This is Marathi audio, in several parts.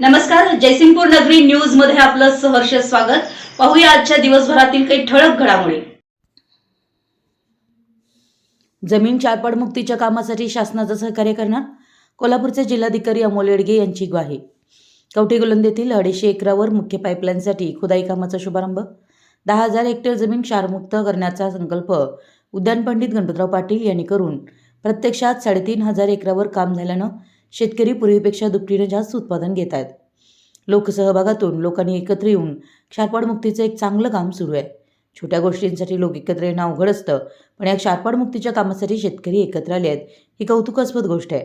नमस्कार जयसिंगपूर नगरी न्यूजमध्ये आपलं सहर्ष स्वागत. पाहूया आजच्या दिवसभरातील काही ठळक घडामोडी. जमीन चारपाडमुक्तीच्या कामासाठी शासनाचं सहकार्य करणार? कोल्हापूरचे जिल्हाधिकारी अमोल येडगे यांची ग्वाही. कवठे गुलंद येथील अडीचशे एकरावर मुख्य पाईपलाईनसाठी खुदाई कामाचा शुभारंभ. दहा हजार हेक्टर जमीन क्षारमुक्त करण्याचा संकल्प उद्यान पंडित गणपतराव पाटील यांनी करून प्रत्यक्षात साडेतीन हजार एकरावर काम झाल्यानं शेतकरी पूर्वीपेक्षा दुपटीनं जास्त उत्पादन घेत आहेत. लोकसहभागातून लोकांनी एकत्र येऊन क्षारपाडमुक्तीचं एक चांगलं काम सुरू आहे. छोट्या गोष्टींसाठी लोक एकत्र येणं अवघड असतं पण या क्षारपाडमुक्तीच्या कामासाठी शेतकरी एकत्र आले आहेत ही कौतुकास्पद गोष्ट आहे.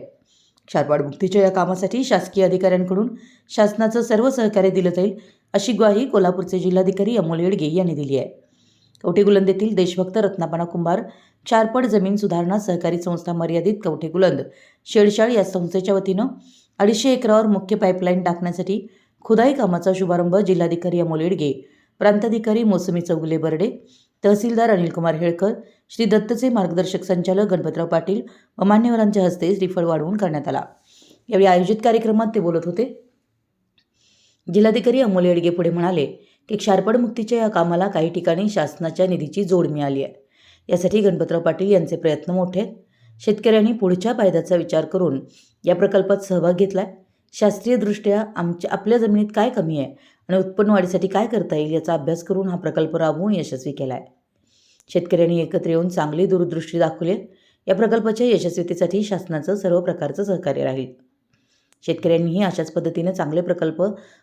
क्षारपाडमुक्तीच्या या कामासाठी शासकीय अधिकाऱ्यांकडून शासनाचं सर्व सहकार्य दिलं जाईल अशी ग्वाही कोल्हापूरचे जिल्हाधिकारी अमोल येडगे यांनी दिली आहे. कवठेगुलंद येथील देशभक्त रत्नापणा कुंभार चारपट जमीन सुधारणा सहकारी संस्था मर्यादित कवठेगुलंद. शेडशाळ या संस्थेच्या वतीनं अडीचशे एकरावर मुख्य पाईपलाईन टाकण्यासाठी खुदाई कामाचा शुभारंभ जिल्हाधिकारी अमोल येडगे प्रांताधिकारी मोसमी चौगुले बर्डे तहसीलदार अनिलकुमार हेळकर श्री दत्तचे मार्गदर्शक संचालक गणपतराव पाटील व मान्यवरांच्या हस्ते श्रीफळ वाढवून करण्यात आला. यावेळी आयोजित कार्यक्रमात ते बोलत होते. जिल्हाधिकारी अमोल येडगे पुढे म्हणाले की क्षारपणमुक्तीच्या या कामाला काही ठिकाणी शासनाच्या निधीची जोड मिळाली आहे. यासाठी गणपतराव पाटील यांचे प्रयत्न मोठे आहेत. शेतकऱ्यांनी पुढच्या फायद्याचा विचार करून या प्रकल्पात सहभाग घेतला आहे शास्त्रीयदृष्ट्या आमच्या आपल्या जमिनीत काय कमी आहे आणि उत्पन्न वाढीसाठी काय करता येईल याचा अभ्यास करून हा प्रकल्प राबवून यशस्वी केला आहे शेतकऱ्यांनी एकत्र येऊन चांगली दूरदृष्टी दाखवली आहे. या प्रकल्पाच्या यशस्वीतेसाठी शासनाचं सर्व प्रकारचं सहकार्य राहील. शेतकऱ्यांनीही अशाच पद्धतीने चांगले प्रकल्प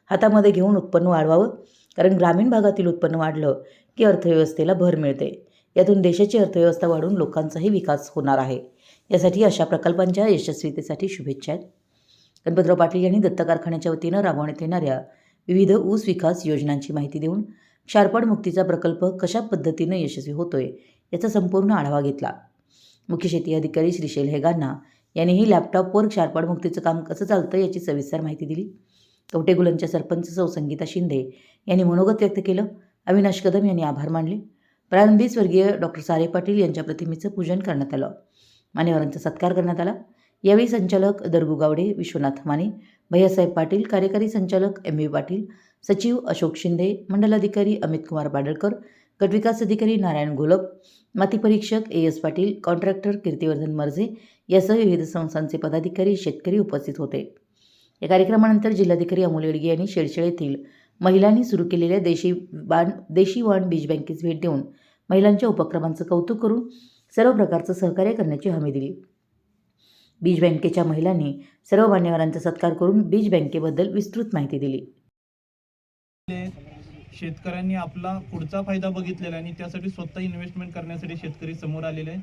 हातामध्ये घेऊन उत्पन्न वाढवावं. कारण ग्रामीण भागातील उत्पन्न वाढलं की अर्थव्यवस्थेला भर मिळते. यातून देशाची अर्थव्यवस्था वाढून लोकांचाही विकास होणार आहे. यासाठी अशा प्रकल्पांच्या यशस्वीतेसाठी शुभेच्छा आहेत. गणपतराव पाटील यांनी दत्त कारखान्याच्या वतीनं राबवण्यात येणाऱ्या विविध ऊस विकास योजनांची माहिती देऊन क्षारपड मुक्तीचा प्रकल्प कशा पद्धतीनं यशस्वी होतोय याचा संपूर्ण आढावा घेतला. मुख्य शेती अधिकारी श्रीशैल हेगांना यांनीही लॅपटॉपवर क्षारपड मुक्तीचं काम कसं चालतं याची सविस्तर माहिती दिली. कवटेगुलनच्या सरपंच सौ संगीता शिंदे यांनी मनोगत व्यक्त केलं. अविनाश कदम यांनी आभार मानले. प्रारंभी स्वर्गीय डॉक्टर सारे पाटील यांच्या प्रतिमेचं पूजन करण्यात आलं. मान्यवरांचा सत्कार करण्यात आला. यावेळी संचालक दरगू गावडे विश्वनाथ माने भैयासाहेब पाटील कार्यकारी संचालक एम व्ही पाटील सचिव अशोक शिंदे मंडलाधिकारी अमित कुमार बाडळकर गटविकास अधिकारी नारायण घोलप माती परीक्षक A S Patil contractor Kirtivardhan Marze यासह विविध संस्थांचे पदाधिकारी शेतकरी उपस्थित होते. या कार्यक्रमानंतर जिल्हाधिकारी अमोल येडगे यांनी शेडशेळ येथील महिलांनी सुरू केलेल्या देशी बाण देशी वाण बीज बँकेस भेट देऊन महिलांच्या उपक्रमांचं कौतुक करून सर्व प्रकारचं सहकार्य करण्याची हमी दिली. बीज बँकेच्या महिलांनी सर्व मान्यवरांचा सत्कार करून बीज बँकेबद्दल विस्तृत माहिती दिली. शेतकऱ्यांनी आपला पुढचा फायदा बघितलेला आहे आणि त्यासाठी स्वतः इन्व्हेस्टमेंट करण्यासाठी शेतकरी समोर आलेले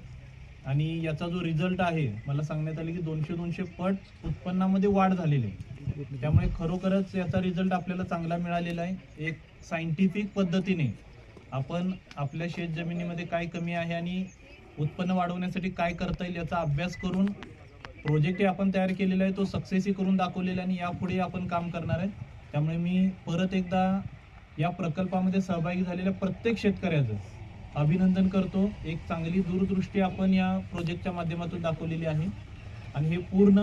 आणि याचा जो रिझल्ट आहे मला सांगण्यात आले की दोनशे दोनशे पट उत्पन्नामध्ये वाढ झालेली आहे. त्यामुळे खरोखरच याचा रिझल्ट आपल्याला चांगला मिळालेला आहे. एक सायंटिफिक पद्धतीने आपण आपल्या शेत जमिनीमध्ये काय कमी आहे आणि उत्पन्न वाढवण्यासाठी काय करता येईल याचा अभ्यास करून प्रोजेक्ट आपण तयार केलेला आहे तो सक्सेसही करून दाखवलेला आणि यापुढे आपण काम करणार आहे. त्यामुळे मी परत एकदा या प्रकल्पामध्ये सहभागी झालेल्या प्रत्येक शेतकऱ्याचं अभिनंदन करतो. एक चांगली दूरदृष्टी आपण या प्रोजेक्टच्या माध्यमातून दाखवलेली आहे. आणि हे पूर्ण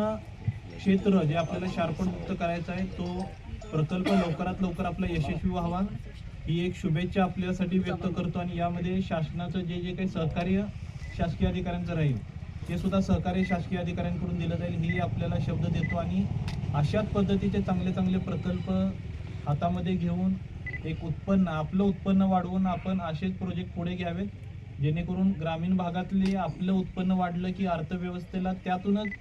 क्षेत्र जे आपल्याला शार्पणमुक्त करायचं आहे तो प्रकल्प लवकरात लवकर आपला यशस्वी व्हावा. ही एक शुभेच्छा आपल्यासाठी व्यक्त करतो आणि यामध्ये शासनाचं जे जे काही सहकार्य शासकीय अधिकाऱ्यांचं राहील ते सुद्धा सहकार्य शासकीय अधिकाऱ्यांकडून दिलं जाईल ही आपल्याला शब्द देतो. आणि अशाच पद्धतीचे चांगले चांगले प्रकल्प हातामध्ये घेऊन एक उत्पन्न आपलं उत्पन्न वाढवून आपण असेच प्रोजेक्ट पुढे घ्यावेत जेणेकरून ग्रामीण भागातले आपलं उत्पन्न वाढलं की अर्थव्यवस्थेला त्यातूनच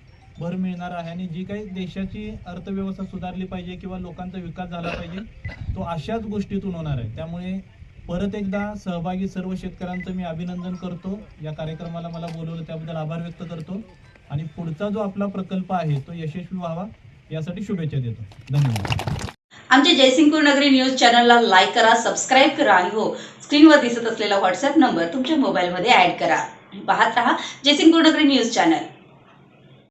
भर मिळणार आहे आणि जी काही देशाची अर्थव्यवस्था सुधारली पाहिजे किंवा लोकांचा विकास झाला पाहिजे तो अशाच गोष्टीतून होणार आहे. त्यामुळे परत एकदा सहभागी सर्व शेतकऱ्यांचं मी अभिनंदन करतो. या कार्यक्रमाला मला बोलवलं त्याबद्दल आभार व्यक्त करतो. आणि पुढचा जो आपला प्रकल्प आहे तो यशस्वी व्हावा यासाठी शुभेच्छा देतो. धन्यवाद. आमच्या जयसिंगपूर नगरी न्यूज चॅनलला लाईक करा सबस्क्राईब करा आणि हो स्क्रीनवर दिसत असलेला व्हॉट्सअप नंबर तुमच्या मोबाईलमध्ये ऍड करा. पाहत रहा जयसिंगपूर नगरी न्यूज चॅनल.